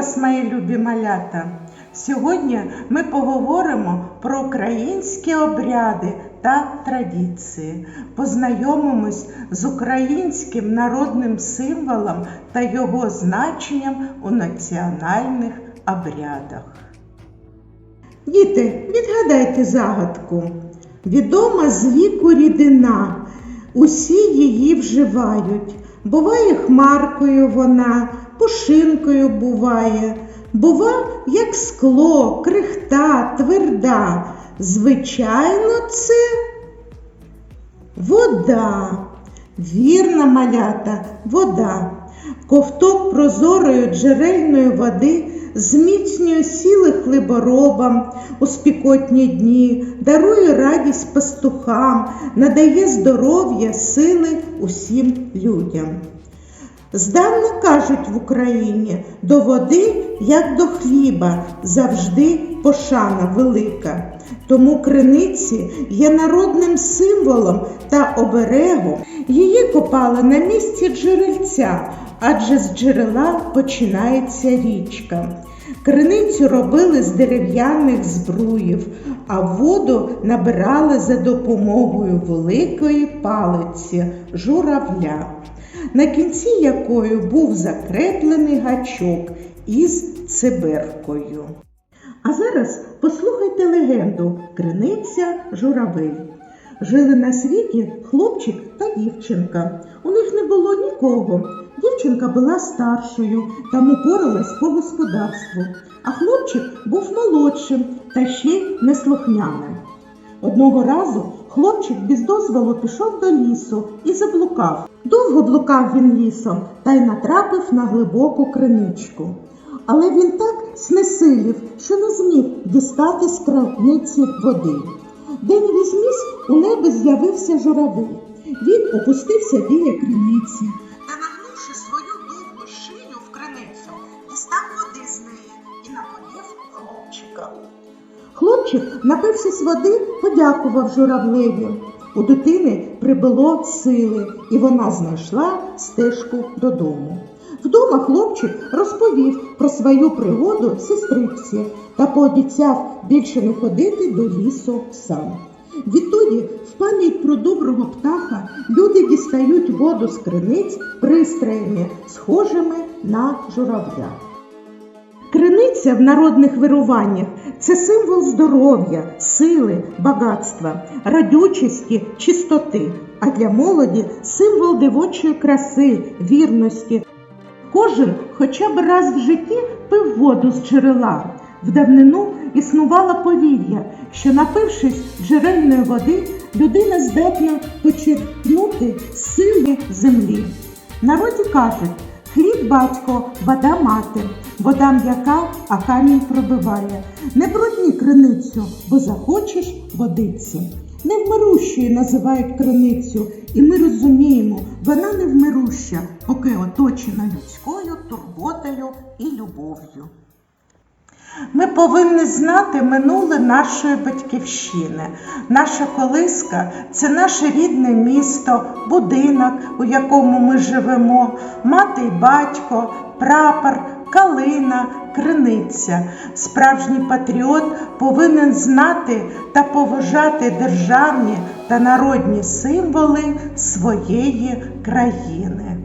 вас, мої любі малята! Сьогодні ми поговоримо про українські обряди та традиції, познайомимось з українським народним символом та його значенням у національних обрядах. Діти, відгадайте загадку. Відома з віку рідина, усі її вживають. Буває хмаркою вона, пушинкою буває. Бува, як скло, крихта, тверда. Звичайно, це вода. Вірна малята, вода. Ковток прозорої джерельної води зміцнює сіли хліборобам у спікотні дні, дарує радість пастухам, надає здоров'я, сили усім людям. Здавна кажуть в Україні, до води, як до хліба, завжди пошана велика. Тому криниці є народним символом та оберегом. Її копали на місці джерельця, адже з джерела починається річка. Криницю робили з дерев'яних збруїв, а воду набирали за допомогою великої палиці журавля на кінці якої був закреплений гачок із циберкою. А зараз послухайте легенду Криниця журавель. Жили на світі хлопчик та дівчинка. У них не було нікого. Дівчинка була старшою та упоралась по господарству, а хлопчик був молодшим та ще й неслухняним. Одного разу хлопчик без дозволу пішов до лісу і заблукав. Довго блукав він лісом та й натрапив на глибоку криничку. Але він так знесилів, що не зміг дістати з краниці води. День візьмісь у небі з'явився журавель. Він опустився біля криниці і напоїв хлопчика. Хлопчик, напившись води, подякував журавлеві. У дитини прибуло сили, і вона знайшла стежку додому. Вдома хлопчик розповів про свою пригоду сестриці та пообіцяв більше не ходити до лісу сам. Відтоді, в пам'ять про доброго птаха, люди дістають воду з криниць пристроями, схожими на журавля. Криниця в народних вируваннях це символ здоров'я, сили, багатства, радючості, чистоти, а для молоді символ дивочої краси, вірності. Кожен хоча б раз в житті пив воду з джерела. В давнину існувало повір'я, що напившись джерельної води, людина здатна почерпнути сили землі. Народі кажуть, хліб батько, вода мати, вода м'яка, а камінь пробиває. Не брудні криницю, бо захочеш водиці. Невмирущою називають криницю, і ми розуміємо, вона невмируща, поки оточена людською турботою і любов'ю. Ми повинні знати минуле нашої батьківщини. Наша колиска це наше рідне місто, будинок, у якому ми живемо, мати й батько, прапор, калина, криниця. Справжній патріот повинен знати та поважати державні та народні символи своєї країни.